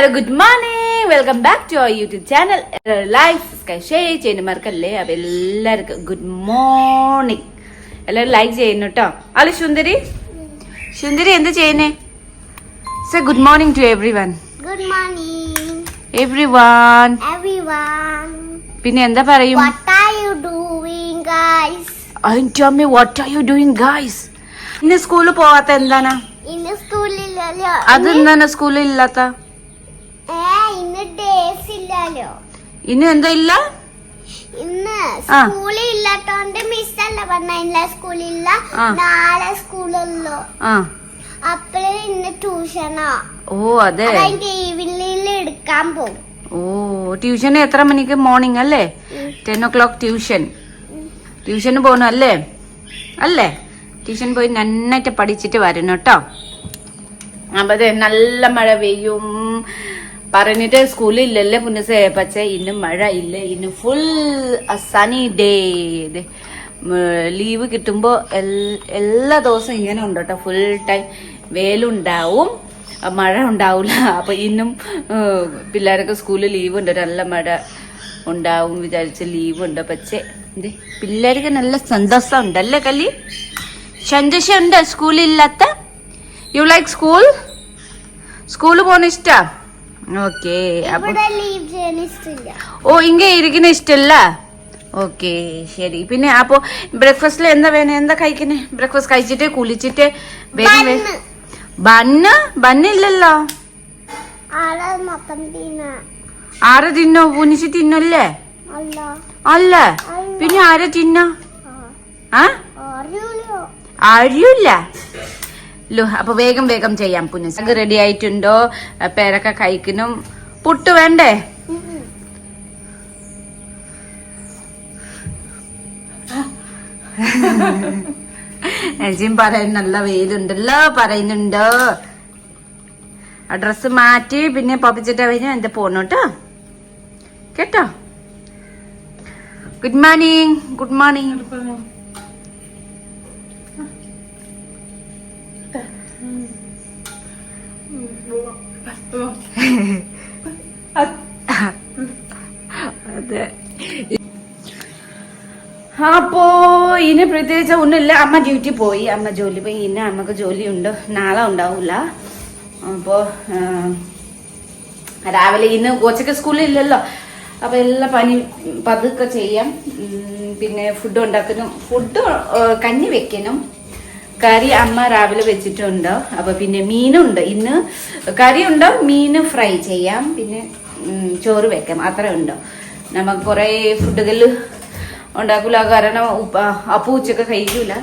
എല്ലാവരും good morning welcome back to our YouTube channel life share ചെയ്യുന്ന മറക്കല്ലേ അപ്പൊ എല്ലാവർക്കും ഗുഡ് മോർണിംഗ് എല്ലാവരും ലൈക്ക് ചെയ്യുന്നു കേട്ടോ അല്ല സുന്ദരി? സുന്ദരി എന്താ ചെയ്യുന്നേ? Sir good morning to everyone Good morning, everyone everyone. പിന്നെ എന്താ പറയും? What are you doing, guys? Me what are you doing guys ഇന്ന് സ്കൂളിൽ പോവാത്ത എന്താണ്? ഇന്ന് സ്കൂളില്ലല്ലോ അത് എന്താണ് സ്കൂളിൽ ഇല്ലാത്ത? ഇന്ന് ഡേസ് ഇല്ലല്ലോ. ഇന്ന് എന്താ ഇല്ല? ഇന്ന്. സ്കൂളിൽ ഇല്ലാത്തോണ്ട് മിസ് അല്ല പറഞ്ഞ സ്കൂളില്ല നാളെ സ്കൂളുള്ളൂ. ആ. അപ്പഴേ ഇന്ന് ട്യൂഷനോ ഓ അതെ. ഈവനിങ്ങിൽ എടുക്കാൻ പോകും ഓ ട്യൂഷൻ എത്ര മണിക്ക്? മോർണിംഗ് അല്ലേ? ടെൻ ഓ ക്ലോക്ക് ട്യൂഷൻ ട്യൂഷന് പോകണം അല്ലേ? അല്ലേ? ട്യൂഷൻ പോയി നന്നായിട്ട് പഠിച്ചിട്ട് വരണം കേട്ടോ. അപ്പൊ നല്ല മഴ പെയ്യും. പറഞ്ഞിട്ട് സ്കൂളിൽ ഇല്ലല്ലേ പുനസേ പക്ഷേ ഇന്ന് മഴ ഇല്ല. ഇന്ന് ഫുൾ സണി ഡേ ലീവ് കിട്ടുമ്പോ എല്ലാ ദിവസവും ഇങ്ങനെ ഉണ്ട് കേട്ടോ. ഫുൾ ടൈം വേലുണ്ടാവും മഴ ഉണ്ടാവില്ല അപ്പൊ ഇന്നും പിള്ളേരൊക്കെ സ്കൂളിൽ ലീവ് ഉണ്ട്. നല്ല മഴ ഉണ്ടാവും വിചാരിച്ച ലീവ് ഉണ്ട്. പക്ഷേ ഇത് പിള്ളേർക്ക് നല്ല സന്തോഷം ഉണ്ടല്ലേ കല്ലി സന്തോഷം ഉണ്ട് സ്കൂളില്ലാത്ത? യു ലൈക്ക് സ്കൂൾ സ്കൂളിൽ പോകുന്ന ഇഷ്ടാ? ഓക്കെ ഓ ഇങ്ങ ഇരിക്കുന്ന ഇഷ്ടല്ല? ഓക്കെ ശരി. പിന്നെ അപ്പൊ ബ്രേക്ക്ഫാസ്റ്റിൽ എന്താ വേണേ? എന്താ കഴിക്കണേ? ബ്രേക്ക്ഫാസ്റ്റ് കഴിച്ചിട്ട് കുളിച്ചിട്ട് വേഗം ബണ്ണ്. ബണ്ണ് ബണ്ണില്ലല്ലോ ആറ് തിന്നോ. പൂനിച്ച് തിന്നല്ലേ അല്ല? പിന്നെ ആരാ തിന്നോ? ആ, അറിയൂല. അപ്പൊ വേഗം വേഗം ചെയ്യാം പുനസ് റെഡി ആയിട്ടുണ്ടോ? പേരക്ക കഴിക്കണം പുട്ട് വേണ്ടേ. എൽജിയും പറയുന്നു നല്ല വെയിലുണ്ടല്ലോ പറയുന്നുണ്ടോ? ആ ഡ്രസ്സ് മാറ്റി പിന്നെ പപ്പിച്ചിട്ട് കഴിഞ്ഞാൽ എന്റെ പോണു കേട്ടോ? കേട്ടോ ഗുഡ് മോർണിംഗ് ഗുഡ് മോർണിംഗ് അതെ അപ്പോ ഇനി പ്രത്യേകിച്ച് ഒന്നുമില്ല. അമ്മ ഡ്യൂട്ടി പോയി. അമ്മ ജോലി പോയി. ഇന്ന അമ്മയ്ക്ക് ജോലിയുണ്ട്. നാളെ ഉണ്ടാവൂല. അപ്പോ രാവിലെ ഇന്ന് കൊച്ചൊക്കെ സ്കൂളിൽ ഇല്ലല്ലോ അപ്പൊ എല്ലാ പനി പതുക്കെ ചെയ്യാം. പിന്നെ ഫുഡ് ഉണ്ടാക്കുന്നു. ഫുഡ് കഞ്ഞി വെക്കണം കറി അമ്മ രാവിലെ വെച്ചിട്ടുണ്ട്. അപ്പൊ പിന്നെ മീനുണ്ട്. ഇന്ന് കറിയുണ്ട്? മീൻ ഫ്രൈ ചെയ്യാം. പിന്നെ ചോറ് വെക്കാം. അത്ര ഉണ്ടോ നമുക്ക് കുറെ ഫുഡുകൾ ഉണ്ടാക്കൂല. കാരണം അപ്പു ഉച്ചയ്ക്ക് കഴിക്കൂല.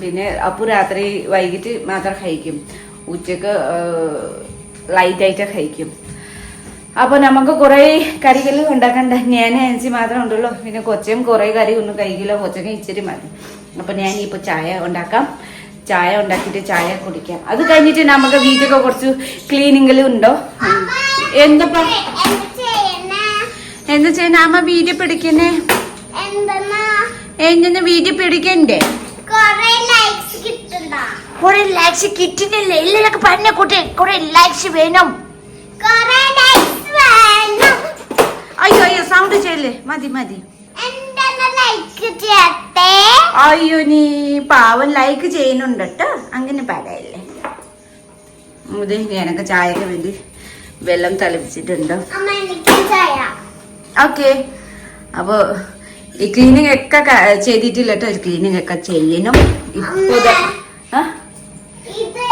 പിന്നെ അപ്പു രാത്രി വൈകിട്ട് മാത്രം കഴിക്കും. ഉച്ചയ്ക്ക് ലൈറ്റ് ആയിട്ട് കഴിക്കും. അപ്പൊ നമുക്ക് കുറെ കറികൾ ഉണ്ടാക്കണ്ട ഞാൻ അഞ്ചി മാത്രമേ ഉണ്ടല്ലോ പിന്നെ കൊച്ചയും കുറെ കറി ഒന്നും കഴിക്കില്ല. കൊച്ചക്ക് ഇച്ചിരി മതി. അപ്പൊ ഞാൻ ഇപ്പൊ ചായ ഉണ്ടാക്കാം. ചായ ഉണ്ടാക്കിയിട്ട് ചായ കുടിക്കാം. അത് കഴിഞ്ഞിട്ട് നമുക്ക് വീട്ടിലൊക്കെ കുറച്ച് ക്ലീനിങ്ങിലും ഉണ്ടോ. എന്താ എന്ത് ചെയ്യുന്ന അമ്മ വീഡിയോ പിടിക്കുന്നേ? എന്തിനാ വീഡിയോ പിടിക്കണ്ടേ? ലൈക്സ് ലൈക്സ് വേണം. അയ്യോ അയ്യോ സൗണ്ട് ചെയ്യല്ലേ? മതി മതി. ലൈക്ക് ചേർത്തേ അയ്യോ നീ പാവം ലൈക്ക് ചെയ്യുന്നുണ്ട് കേട്ടോ അങ്ങനെ പറയല്ലേ. ഇത് എനക്ക് ചായക്ക് വേണ്ടി വെള്ളം തളിപ്പിച്ചിട്ടുണ്ടോ? ഓക്കെ. അപ്പൊ ഈ ക്ലീനിങ് ഒക്കെ ചെയ്തിട്ടില്ല കേട്ടോ ക്ലീനിങ് ഒക്കെ ചെയ്യണം. ഇപ്പൊ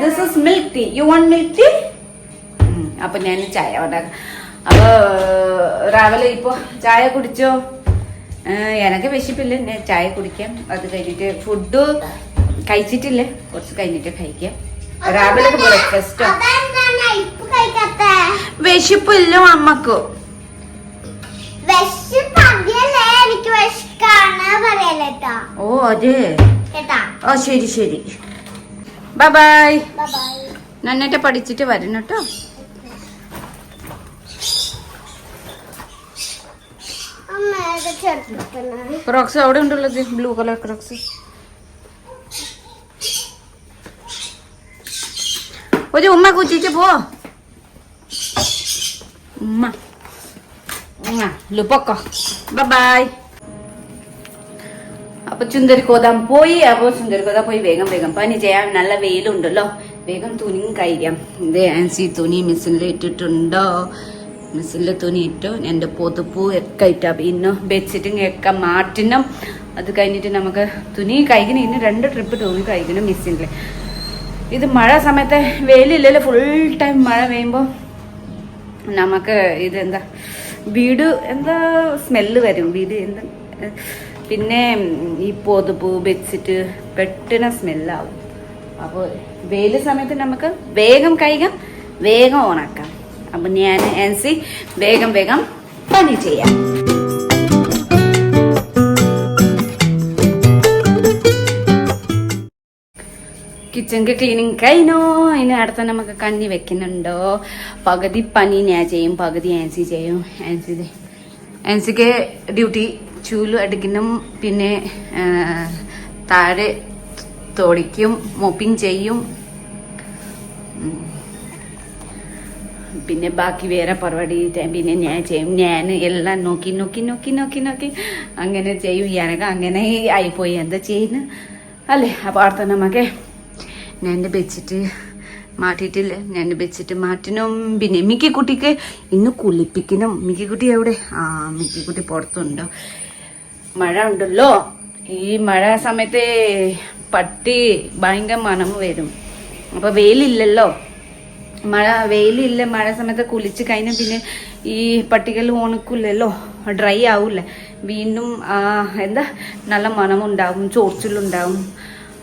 this is milk tea you want milk tea അപ്പൊ ഞാൻ ചായ ഉണ്ടാക്കാം അപ്പൊ രാവിലെ ഇപ്പൊ ചായ കുടിച്ചോ? എനക്ക് വിശപ്പില്ല ഞാൻ ചായ കുടിക്കാം. അത് കഴിഞ്ഞിട്ട് ഫുഡ് കഴിച്ചിട്ടില്ല. കുറച്ച് കഴിഞ്ഞിട്ട് കഴിക്കാം. രാവിലെ ബ്രേക്ക്ഫാസ്റ്റോ വിശപ്പില്ല അമ്മയ്ക്ക് ഓ അതെ. ഓ ശരി ശരി. ബൈ ബൈ നന്നായിട്ട് പഠിച്ചിട്ട് വരണം കേട്ടോ. ക്രോക്സ് അവിടെ ഉണ്ടല്ലോ ബ്ലൂ കളർ ക്രോക്സ് ഒരു ഉമ്മ കുച്ചിച്ച് പോ. ഉമ്മ. ഉമ്മ ലുപ്പൊക്കോ ബൈ അപ്പൊ ചുന്തരിക്കോതാൻ പോയി അപ്പൊ ചുന്തരിക്കോതാ പോയി. വേഗം വേഗം പനി ചെയ്യാൻ നല്ല വെയിലുണ്ടല്ലോ. വേഗം തുണിയും കഴിക്കാം ഇത് ആൻസി തുണി മിസ്സിനിൽ ഇട്ടിട്ടുണ്ടോ? മിസ്സിലെ തുണി ഇട്ടു എന്റെ പൊതുപ്പൂ ഒക്കെ ഇട്ടാ പിന്നെ ബെഡ്ഷീറ്റും ഒക്കെ മാറ്റണം അത് കഴിഞ്ഞിട്ട് നമുക്ക് തുണി കഴിക്കണം ഇന്ന് രണ്ട് ട്രിപ്പ് തുണി കഴിക്കണം മിസ്സിന്റെ. ഇത് മഴ സമയത്ത് വെയിലില്ലല്ലോ ഫുൾ ടൈം മഴ പെയ്യുമ്പോൾ നമുക്ക് ഇതെന്താ വീട് എന്താ സ്മെല്ല് വരും. വീട് എന്താ പിന്നെ ഈ പൊതുപ്പ് ബെഡ്ഷീറ്റ് പെട്ടെന്ന് സ്മെല്ലാവും അപ്പോൾ വെയിൽ സമയത്ത് നമുക്ക് വേഗം കഴിക്കാം വേഗം ഓണാക്കാം അപ്പം ഞാൻ ആൻസി വേഗം വേഗം പണി ചെയ്യാം കിച്ചണിക്ക് ക്ലീനിങ് കഴിഞ്ഞോ ഇനി അടുത്ത നമുക്ക് കഞ്ഞി വെക്കുന്നുണ്ടോ പകുതി പനി ഞാൻ ചെയ്യും പകുതി ആൻസി ചെയ്യും ആൻസി. ആൻസിക്ക് ഡ്യൂട്ടി ചൂൽ അടിക്കണം പിന്നെ താഴെ തോടിക്കും മോപ്പിങ് ചെയ്യും. പിന്നെ ബാക്കി വേറെ പരിപാടി പിന്നെ ഞാൻ ചെയ്യും ഞാൻ എല്ലാം നോക്കി നോക്കി നോക്കി നോക്കി നോക്കി. അങ്ങനെ ചെയ്യും. എനക്ക് അങ്ങനെ ആയിപ്പോയി. എന്താ ചെയ്യുന്നു? അല്ലേ? അപ്പോൾ അടുത്ത നമുക്ക് ഞാൻ വെച്ചിട്ട് മാറ്റിയിട്ടില്ല. ഞാൻ വെച്ചിട്ട് മാറ്റിനും പിന്നെ മിക്കിക്കുട്ടിക്ക് ഇന്ന് കുളിപ്പിക്കണം. മിക്കിക്കുട്ടി എവിടെ? ആ മിക്കിക്കുട്ടി പുറത്തുണ്ടോ? മഴ ഉണ്ടല്ലോ. ഈ മഴ സമയത്ത് പട്ടി ഭയങ്കര മണം വരും. അപ്പൊ വെയിലില്ലല്ലോ. മഴ വെയിലില്ല മഴ സമയത്ത് കുളിച്ച് കഴിഞ്ഞ പിന്നെ ഈ പട്ടികൾ ഉണക്കില്ലല്ലോ ഡ്രൈ ആവില്ല. വീണ്ടും എന്താ നല്ല മണമുണ്ടാവും ചോർച്ചിലുണ്ടാവും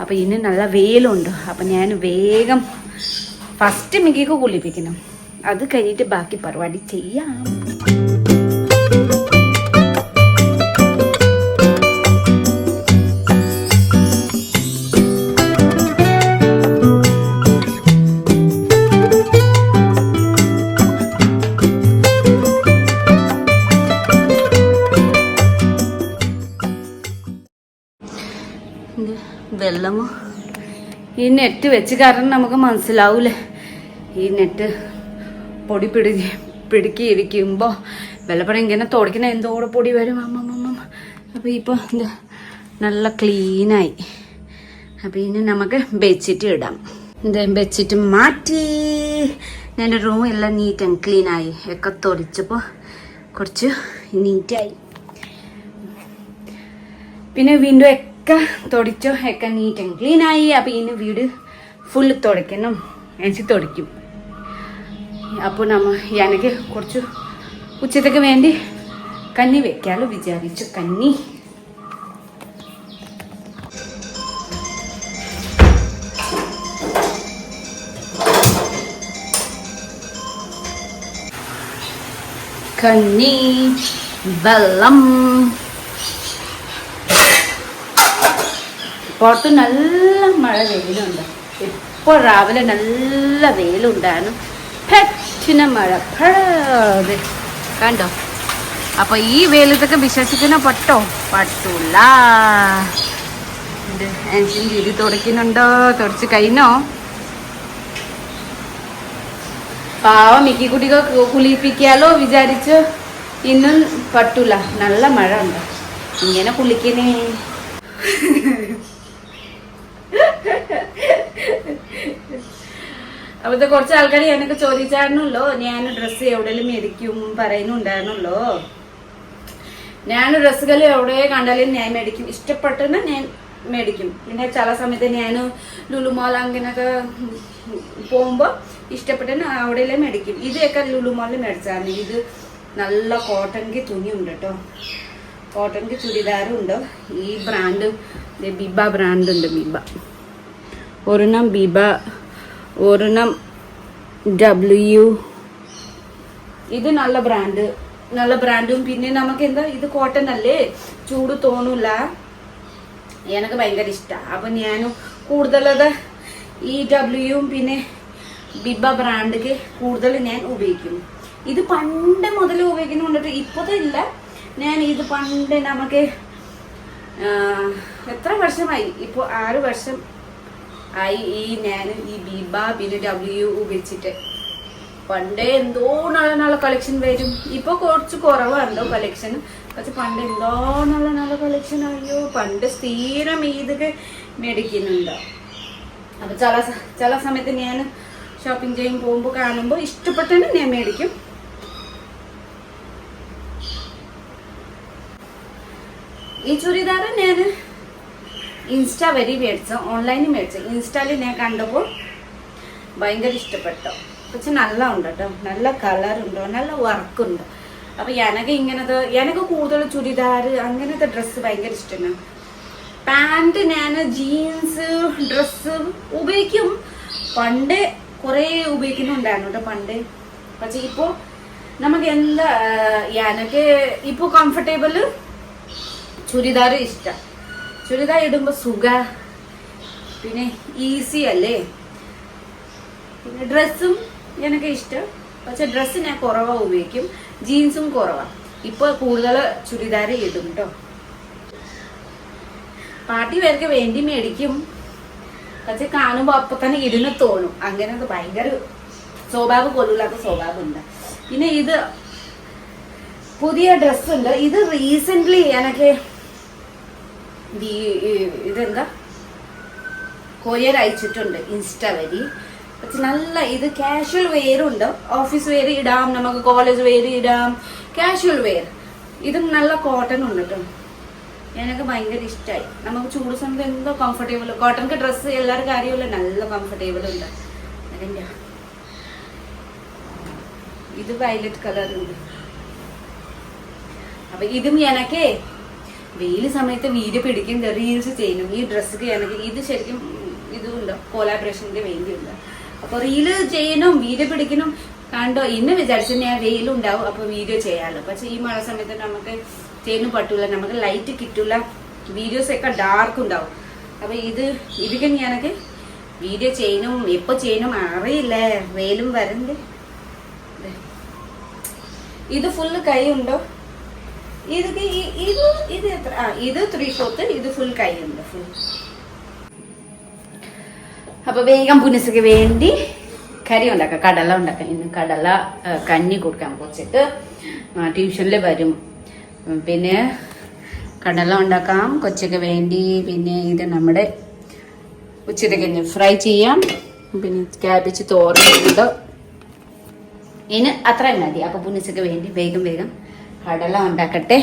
അപ്പൊ ഇനി നല്ല വെയിലുണ്ട്. അപ്പൊ ഞാൻ വേഗം ഫസ്റ്റ് മിക്കിക്ക് കുളിപ്പിക്കണം. അത് കഴിഞ്ഞിട്ട് ബാക്കി പരിപാടി ചെയ്യാം. ഈ നെറ്റ് വെച്ച് കാരണം നമുക്ക് മനസ്സിലാവൂലേ. ഈ നെറ്റ് പൊടി പിടി പിടിക്കിയിരിക്കുമ്പോൾ വെള്ളപ്പടം ഇങ്ങനെ തുടക്കണ എന്തോടെ പൊടി വരും. അമ്മമ്മ അപ്പോൾ ഇപ്പോൾ ഇത് നല്ല ക്ലീനായി അപ്പോൾ ഇനി നമുക്ക് ബെഡ്ഷീറ്റ് ഇടാം. ഇത് ബെഡ്ഷീറ്റ് മാറ്റി. എന്റെ റൂം എല്ലാം നീറ്റ് ആൻഡ് ക്ലീനായി ഒക്കെ തുടച്ചപ്പോൾ കുറച്ച് നീറ്റായി പിന്നെ വിൻഡോ ഒക്കെ തുടച്ചോ ഒക്കെ നീറ്റ് ആൻഡ് ക്ലീൻ ആയി. അപ്പൊ ഇനി വീട് ഫുൾ തുടയ്ക്കണം. എനിക്ക് തുടയ്ക്കും. അപ്പോൾ നമ്മ എനിക്ക് കുറച്ച് ഉച്ചത്തേക്ക് വേണ്ടി കന്നി വെക്കാലോ വിചാരിച്ചു. കന്നി കഞ്ഞി വെള്ളം പുറത്ത് നല്ല മഴ വെയിലുണ്ട്. ഇപ്പോൾ രാവിലെ നല്ല വെയിലുണ്ടായിരുന്നു. പെറ്റിന മഴ. പഴത് കണ്ടോ? അപ്പൊ ഈ വെയിലത്തൊക്കെ വിശ്വസിക്കുന്ന പട്ടോ? പറ്റൂല. വീട് തുടയ്ക്കുന്നുണ്ടോ? തുടച്ച് കഴിഞ്ഞോ? പാവം മിക്കി കുട്ടികൾ കുളിപ്പിക്കാലോ വിചാരിച്ച് ഇന്നും പറ്റൂല. നല്ല മഴ ഉണ്ട്. ഇങ്ങനെ കുളിക്കണേ അപ്പോഴത്തെ കുറച്ച് ആൾക്കാർ ഞാനൊക്കെ ചോദിച്ചായിരുന്നല്ലോ ഞാൻ ഡ്രസ്സ് എവിടെയും മേടിക്കും പറയുന്നുണ്ടായിരുന്നല്ലോ. ഞാൻ ഡ്രസ്സുകൾ എവിടെ കണ്ടാലും ഞാൻ മേടിക്കും. ഇഷ്ടപ്പെട്ടെന്ന് ഞാൻ മേടിക്കും. പിന്നെ ചില സമയത്ത് ഞാൻ ലുലുമാൾ അങ്ങനെയൊക്കെ പോകുമ്പോൾ ഇഷ്ടപ്പെട്ടെന്ന് അവിടെയെല്ലാം മേടിക്കും. ഇതൊക്കെ ലുലുമാളിൽ മേടിച്ചാണ് ഇത് നല്ല കോട്ടൺക്ക് തുണിയുണ്ട് കേട്ടോ കോട്ടൺക്ക് ചുരിദാറും ഉണ്ട്. ഈ ബ്രാൻഡ് ബിബ ബ്രാൻഡ് ഉണ്ട് ബിബ. ഒരെണ്ണം ബിബ ഒരെണ്ണം ഡബ്ല്യു ഇത് നല്ല ബ്രാൻഡ് നല്ല ബ്രാൻഡും പിന്നെ നമുക്ക് എന്താ ഇത് കോട്ടൺ അല്ലേ? ചൂട് തോന്നൂല. എനിക്ക് ഭയങ്കര ഇഷ്ടമാണ് അപ്പം ഞാനും കൂടുതലത് ഈ ഡബ്ല്യുവും പിന്നെ ബിബ ബ്രാൻഡിക്ക് കൂടുതൽ ഞാൻ ഉപയോഗിക്കും. ഇത് പണ്ട് മുതൽ ഉപയോഗിക്കുന്നുണ്ടിട്ട് ഇപ്പോഴത്തെ ഞാൻ ഇത് പണ്ട് നമുക്ക് എത്ര വർഷമായി? ഇപ്പോൾ ആറ് വർഷം ആയി ഇ ഞാൻ ഈ ബിബ പിന്നെ ഡബ്ല്യു ഉപയോഗിച്ചിട്ട് പണ്ടേ നല്ല കളക്ഷൻ വരും. ഇപ്പൊ കുറച്ച് കുറവാണല്ലോ കളക്ഷൻ പക്ഷെ പണ്ട് എന്തോ നല്ല നല്ല കളക്ഷൻ അയ്യോ പണ്ട് സ്ഥിരം ഇതൊക്കെ മേടിക്കുന്നുണ്ടോ. അപ്പൊ ചില ചില സമയത്ത് ഞാൻ ഷോപ്പിംഗ് ചെയ്യും പോകുമ്പോൾ കാണുമ്പോൾ ഇഷ്ടപ്പെട്ടതിന് ഞാൻ മേടിക്കും. ഈ ചുരിദാർ ഞാൻ ഇൻസ്റ്റ വരി മേടിച്ചു ഓൺലൈനിൽ മേടിച്ചു ഇൻസ്റ്റയിൽ ഞാൻ കണ്ടപ്പോൾ ഭയങ്കര ഇഷ്ടപ്പെട്ടു. പക്ഷെ നല്ല ഉണ്ട് കേട്ടോ. നല്ല കളറുണ്ട് നല്ല വർക്കുണ്ട്. അപ്പോൾ അപ്പൊ എനക്ക് ഇങ്ങനത്തെ എനക്ക് കൂടുതൽ ചുരിദാർ അങ്ങനത്തെ ഡ്രസ്സ് ഭയങ്കര ഇഷ്ടമാണ്. പാന്റ് ഞാൻ ജീൻസ് ഡ്രസ്സ് ഉപയോഗിക്കും. പണ്ട് കുറേ ഉപയോഗിക്കുന്നുണ്ടായിരുന്നു കേട്ടോ പണ്ട്. പക്ഷെ ഇപ്പോൾ നമുക്ക് എന്താ എനക്ക് ഇപ്പോൾ കംഫർട്ടബിൾ ചുരിദാർ ഇഷ്ടം. ചുരിദാർ ഇടുമ്പോൾ സുഖ. പിന്നെ ഈസി അല്ലേ? പിന്നെ ഡ്രസ്സും എനിക്ക് ഇഷ്ടം. പക്ഷെ ഡ്രസ്സ് ഞാൻ കുറവാ ഉപയോഗിക്കും. ജീൻസും കുറവാ. ഇപ്പൊ കൂടുതൽ ചുരിദാർ ഇടും കേട്ടോ പാർട്ടി പേർക്ക് വേണ്ടി മേടിക്കും. പക്ഷെ കാണുമ്പോ അപ്പൊ തന്നെ ഇടുന്ന തോന്നും. അങ്ങനെ ഭയങ്കര സ്വഭാവം കൊള്ളില്ലാത്ത സ്വഭാവം ഉണ്ട്. പിന്നെ ഇത് പുതിയ ഡ്രസ്സ് ഉണ്ട്. ഇത് റീസെന്റ് എനിക്ക് ഇതെന്താ? കൊറിയർ അയച്ചിട്ടുണ്ട് ഇൻസ്റ്റ വഴി. പക്ഷെ നല്ല ഇത് കാഷ്വൽ വെയർ ഉണ്ട്. ഓഫീസ് വെയർ ഇടാം നമുക്ക് കോളേജ് വെയർ ഇടാം. കാഷ്വൽ വെയർ ഇതും നല്ല കോട്ടൺ ഉണ്ട് കേട്ടോ ഞാനൊക്കെ ഭയങ്കര ഇഷ്ടമായി നമുക്ക് ചൂട് സമയത്ത് എന്തോ കംഫർട്ടബിൾ കോട്ടൺ ഡ്രസ്സ് എല്ലാവർക്കും അറിയുമല്ലോ നല്ല കംഫർട്ടബിൾ ഉണ്ട്. അതിന്റെ. ഇത് വയലറ്റ് കളർ ഉണ്ട്. അപ്പൊ ഇതും എനക്കേ വെയിൽ സമയത്ത് വീഡിയോ പിടിക്കും റീൽസ് ചെയ്യണം ഈ ഡ്രസ്സ് ചെയ്യണമെങ്കിൽ ഇത് ശരിക്കും ഇതുണ്ട് വേണ്ടി വേണ്ടിയുണ്ട്. അപ്പൊ റീൽ ചെയ്യണം വീഡിയോ പിടിക്കണം കണ്ടോ? ഇന്ന് വിചാരിച്ചു ഞാൻ വെയിലുണ്ടാവും അപ്പൊ വീഡിയോ ചെയ്യാമല്ലോ പക്ഷെ ഈ മഴ സമയത്ത് നമുക്ക് ചെയ്യാനും പറ്റൂല നമുക്ക് ലൈറ്റ് കിട്ടൂല വീഡിയോസ് ഒക്കെ ഡാർക്ക് ഉണ്ടാവും. അപ്പൊ ഇത് ഇതിക്കും ഞാനൊക്കെ വീഡിയോ ചെയ്യണം എപ്പൊ ചെയ്യണം അറിയില്ല വെയിലും വരണ്ടേ. ഇത് ഫുള്ള് കൈ ഉണ്ടോ? ഇത് ഈ- ഇത് ഇത് എത്ര? ആ ഇത് ത്രീ ഫോർത്ത് ഇത് ഫുൾ കൈയുണ്ട് ഫുൾ അപ്പൊ വേഗം പുനസക്ക് വേണ്ടി കറി ഉണ്ടാക്കാം കടല ഉണ്ടാക്കാം. ഇന്ന് കടല കഞ്ഞി കൊടുക്കാൻ കുറച്ചിട്ട് ട്യൂഷനിൽ വരും. പിന്നെ കടല ഉണ്ടാക്കാം കൊച്ചക്ക് വേണ്ടി പിന്നെ ഇത് നമ്മുടെ ഉച്ചയ്ക്ക് ഫ്രൈ ചെയ്യാം. പിന്നെ ക്യാബേജ് തോറുന്നുണ്ട് ഇനി അത്രയും മതി. അപ്പൊ പുനസക്ക് വേണ്ടി വേഗം വേഗം കടല ഉണ്ടാക്കട്ടെ.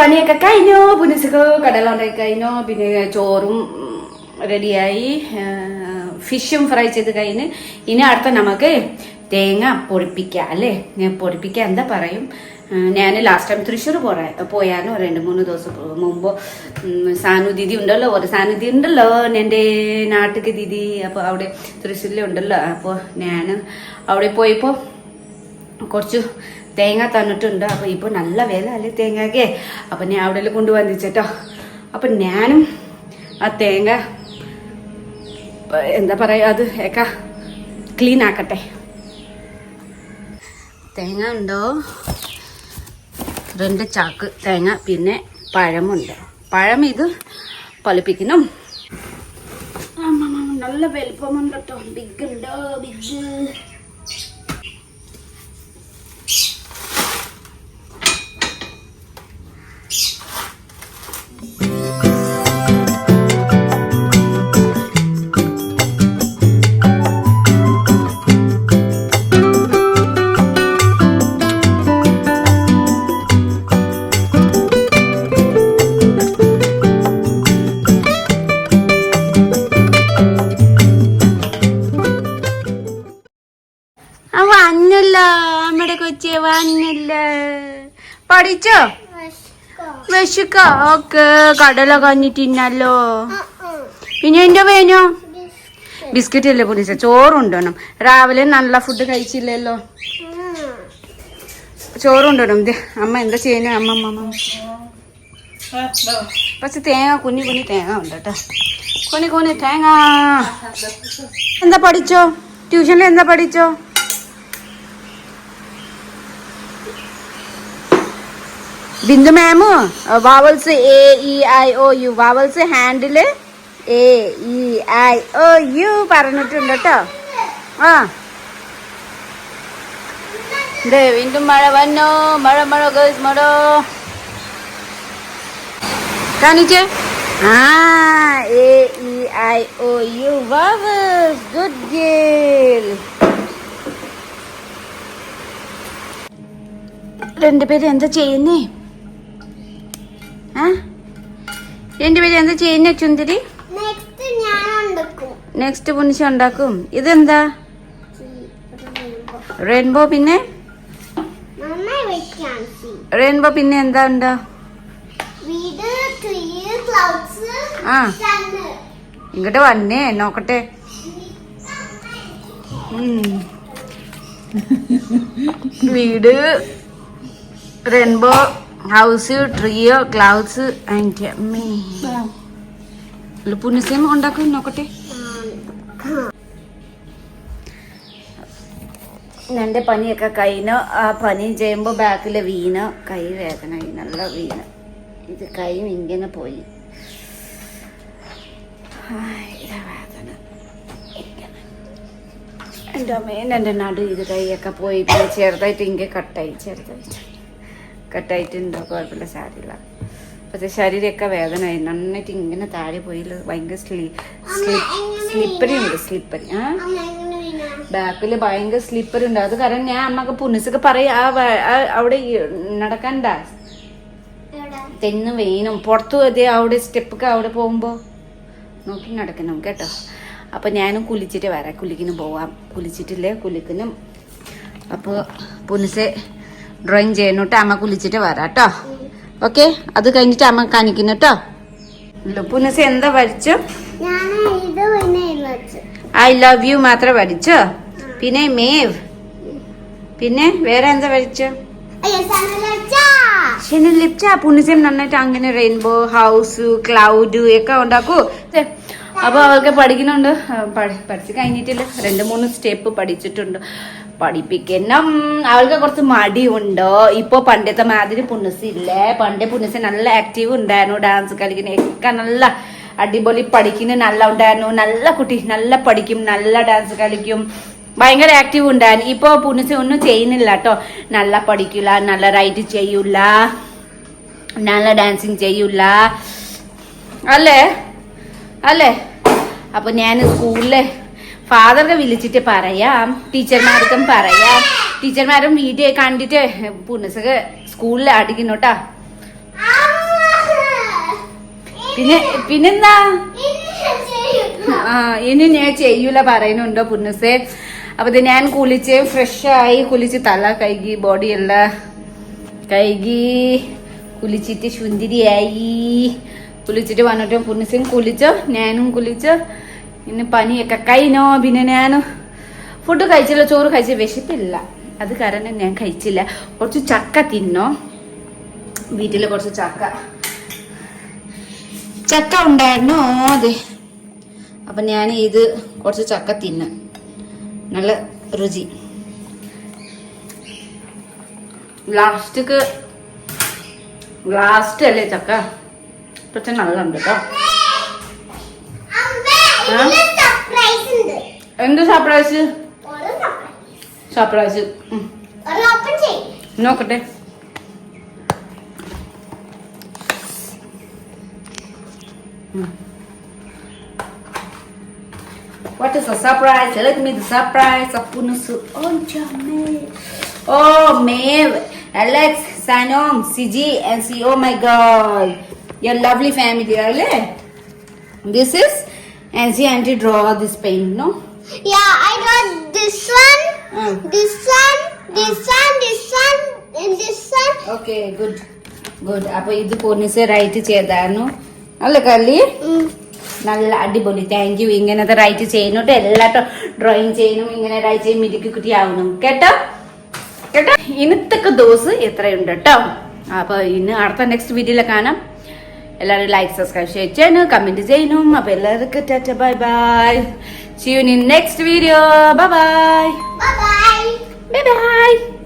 പണിയൊക്കെ കഴിഞ്ഞോ? പുനിച്ചക്ക് കടല ഉണ്ടാക്കി കഴിഞ്ഞോ? പിന്നെ ചോറും റെഡിയായി. ഫിഷും ഫ്രൈ ചെയ്ത് കഴിഞ്ഞ് ഇനി അടുത്ത നമുക്ക് തേങ്ങ പൊടിപ്പിക്കാം അല്ലേ? ഞാൻ പൊടിപ്പിക്കുക എന്താ പറയും? ഞാൻ ലാസ്റ്റ് ടൈം തൃശ്ശൂർ പോരാ പോയാലോ രണ്ട് മൂന്ന് ദിവസം മുമ്പ് സാനു ദീദി ഉണ്ടല്ലോ ഒരു സാനു ദീദി ഉണ്ടല്ലോ എന്റെ നാട്ടിക്ക് ദീദി അപ്പോൾ അവിടെ തൃശ്ശൂരിൽ ഉണ്ടല്ലോ അപ്പോൾ ഞാൻ അവിടെ പോയപ്പോൾ കുറച്ച് തേങ്ങ തന്നിട്ടുണ്ട്. അപ്പോൾ ഇപ്പോൾ നല്ല വില അല്ലേ തേങ്ങയ്ക്ക് അപ്പം ഞാൻ അവിടെ കൊണ്ടുവന്നിച്ചേട്ടോ അപ്പം ഞാനും ആ തേങ്ങ എന്താ പറയുക അത് ഏക്കാ ക്ലീൻ ആക്കട്ടെ. തേങ്ങ ഉണ്ടോ? രണ്ട് ചാക്ക് തേങ്ങ പിന്നെ പഴമുണ്ട്. പഴം ഇത് പലിപ്പിക്കണം നല്ല വലുപ്പമുണ്ട് കേട്ടോ. ബിഗ് ഉണ്ടോ? ബിഗ് വന്നില്ല. പഠിച്ചോ? വിശുക്ക? ഓക്കെ കടല കഞ്ഞിട്ടില്ലല്ലോ പിന്നെ എന്റെ വേനോ ബിസ്ക്കറ്റ് അല്ലേ പൊടിച്ച ചോറുണ്ടോണം. രാവിലെ നല്ല ഫുഡ് കഴിച്ചില്ലല്ലോ. ചോറുണ്ടോണം. അമ്മ എന്താ ചെയ്യുന്നത് അമ്മ അമ്മ പക്ഷെ തേങ്ങ കുഞ്ഞി കുഞ്ഞി തേങ്ങ ഉണ്ട് കേട്ടോ. കുഞ്ഞി കുഞ്ഞി തേങ്ങ. എന്താ പഠിച്ചോ? ട്യൂഷനിൽ എന്താ പഠിച്ചോ? Bindu മാമു? Vowels A E I O U vowels handle A E I O U പറഞ്ഞിട്ടുണ്ട് കേട്ടോ ആ. ദേ വീണ്ടും മഴ വന്നോ? മഴ മഴ ഗേൾസ് മഴ. കാണിച്ചേ ആ A E I O U vowels good girl രണ്ടുപേരും എന്താ ചെയ്യുന്നേ? ആ? പേര് എന്താ ചെയ്യുന്ന ചുന്തിരി? നെക്സ്റ്റ് പുനിശ ഉണ്ടാക്കും. ഇതെന്താ? റെയിൻബോ പിന്നെ? റെയിൻബോ പിന്നെ എന്താ ഉണ്ടോ? ആ. ഇങ്ങോട്ട് വന്നേ നോക്കട്ടെ. വീട്. റെയിൻബോ ഹൗസ് ട്രീയോ ക്ലൗസ് ആൻഡ് അമ്മേ പുനിസയും ഉണ്ടാക്കും നോക്കട്ടെ. എന്റെ പനിയൊക്കെ കഴിഞ്ഞു. ആ പനി ചെയ്യുമ്പോൾ ബാക്കിൽ വീണ്. കൈ വേദന നല്ല വീണ്. ഇത് കൈ ഇങ്ങനെ പോയി. എന്റെ ഇതാ വേദന. എന്റെ അമ്മേന്റെ എന്റെ നടു ഇത് കൈയൊക്കെ പോയി. ചെറുതായിട്ട് ഇങ്ങനെ കട്ടായി ചെറുതായിട്ട്. കട്ടായിട്ടുണ്ടോ. കുഴപ്പമില്ല സാരില്ല പക്ഷെ ശരീരമൊക്കെ വേദനയായി. നന്നായിട്ട് ഇങ്ങനെ താഴെ പോയി ഭയങ്കര സ്ലീ സ്ലിപ്പറി ഉണ്ട് സ്ലിപ്പറി. ആ? ബാക്കിൽ ഭയങ്കര സ്ലിപ്പർ ഉണ്ട്. അത് കാരണം ഞാൻ അമ്മയ്ക്ക് പുനസൊക്കെ പറയും ആ അവിടെ നടക്കണ്ട? തെന്നും വെയിനും വീണും. പുറത്തു അതേ അവിടെ സ്റ്റെപ്പൊക്കെ അവിടെ പോകുമ്പോൾ നോക്കി നടക്കണം കേട്ടോ. അപ്പോൾ ഞാനും കുളിച്ചിട്ട് വരാം. കുളിക്കിനും പോവാം. കുളിച്ചിട്ടില്ലേ? കുലിക്കിനും അപ്പോൾ പുനിസെ ഡ്രോയിങ് ചെയ്യണോട്ട് അമ്മ കുളിച്ചിട്ട് വരാം കേട്ടോ ഓക്കെ അത് കഴിഞ്ഞിട്ട് അമ്മ കാണിക്കുന്നു കേട്ടോ പുനസ് എന്താ വെച്ച് ഐ ലവ് യു മാത്രം പഠിച്ചോ പിന്നെ മേവ്. പിന്നെ വേറെ എന്താ വരച്ചു? ശനി ലിപ്ച പുണ്യസം നന്നായിട്ട് അങ്ങനെ റെയിൻബോ ഹൗസ് ക്ലൗഡ് ഒക്കെ ഉണ്ടാക്കൂ. ഛെ, അപ്പൊ അവൾക്ക് പഠിക്കുന്നുണ്ട്. പഠിച്ചു പഠി- കഴിഞ്ഞിട്ടില്ല. രണ്ട് മൂന്ന് സ്റ്റെപ്പ് പഠിച്ചിട്ടുണ്ട്. പഠിപ്പിക്കണം. അവൾക്ക് കുറച്ച് മടിയുണ്ടോ? ഇപ്പൊ പണ്ടത്തെ മാതിരി പുണ്യസ് ഇല്ലേ പണ്ടേ പുണ്യസ് നല്ല ആക്റ്റീവ് ഉണ്ടായിരുന്നു. ഡാൻസ് കളിക്കുന്ന ഒക്കെ നല്ല അടിപൊളി പഠിക്കുന്ന നല്ല ഉണ്ടായിരുന്നു. നല്ല കുട്ടി നല്ല പഠിക്കും നല്ല ഡാൻസ് കളിക്കും. ഭയങ്കര ആക്റ്റീവ് ഉണ്ടായിരുന്നു. ഇപ്പൊ പുണ്യസ് ഒന്നും ചെയ്യുന്നില്ല കേട്ടോ. നല്ല പഠിക്കില്ല നല്ല റൈറ്റ് ചെയ്യൂല നല്ല ഡാൻസിങ് ചെയ്യൂല. അല്ലേ? അല്ലേ? അപ്പൊ ഞാൻ സ്കൂളിലെ ഫാദറിനെ വിളിച്ചിട്ട് പറയാം ടീച്ചർമാർക്കും പറയാം. ടീച്ചർമാരും വീഡിയോ കണ്ടിട്ട് പുനസക സ്കൂളിൽ അടിക്കുന്നോട്ടാ. പിന്നെ പിന്നെന്താ? ആ ഇനി ഞാൻ ചെയ്യൂല പറയുന്നുണ്ടോ പുന്നസേ. അപ്പൊ ഞാൻ കുളിച്ച് ആയി കുളിച്ച് തല കൈകി ബോഡി എല്ലാം കൈകി കുളിച്ചിട്ട് ശുന്തിരിയായി കുളിച്ചിട്ട് വന്നിട്ട് പുന്നസും കുളിച്ചോ ഞാനും കുളിച്ചോ. ഇന്ന് പനിയൊക്കെ. കഴിഞ്ഞോ പിന്നെ ഞാൻ ഫുഡ് കഴിച്ചില്ല ചോറ് കഴിച്ച വിശപ്പില്ല. അത് കാരണം ഞാൻ കഴിച്ചില്ല. കുറച്ച് ചക്ക തിന്നോ. വീട്ടിൽ കുറച്ച് ചക്ക. ചക്ക ഉണ്ടായിരുന്നു അതെ. അപ്പം ഞാൻ ഇത് കുറച്ച് ചക്ക തിന്ന്. നല്ല രുചി. ലാസ്റ്റക്ക് ലാസ്റ്റ് അല്ലേ ചക്ക? പക്ഷെ നല്ല ഉണ്ട് കേട്ടോ എന്ത് സർപ്രൈസ് സർപ്രൈസ് നോക്കട്ടെ What is the surprise? Let me the surprise of Punusu. Oh. Oh, Maeve, Alex, Sanong, CG, and C. Oh my God. Your lovely family, right? This is, and see, auntie draw this paint, no? Yeah, I got this one, uh. this one, this uh. one, this one, and this one. Okay, good. Good അപ്പൊ ഇത് പൊന്നിസ് right ചെയ്തായിരുന്നു. അല്ല കല്ലി. നല്ല അടിപൊളി. Thank you ഇങ്ങനത്തെ right ചെയ്യുന്നുണ്ട് എല്ലാട്ടോ drawing ചെയ്യണം ഇങ്ങനെ റൈറ്റ് ചെയ്യും മിടുക്കി കുട്ടിയാവണം കേട്ടോ? കേട്ടോ? ഇന്നത്തൊക്കെ ദോസ് എത്രയുണ്ട് കേട്ടോ. അപ്പൊ ഇന്ന് അടുത്ത നെക്സ്റ്റ് വീഡിയോയിൽ കാണാം. എല്ലാവരും ലൈക്ക് സബ്സ്ക്രൈബ് ഷെയർ കമന്റ് ചെയ്യണം. അപ്പൊ എല്ലാവർക്കും tata bye bye See you in next video. Bye-bye. Bye-bye. Bye-bye.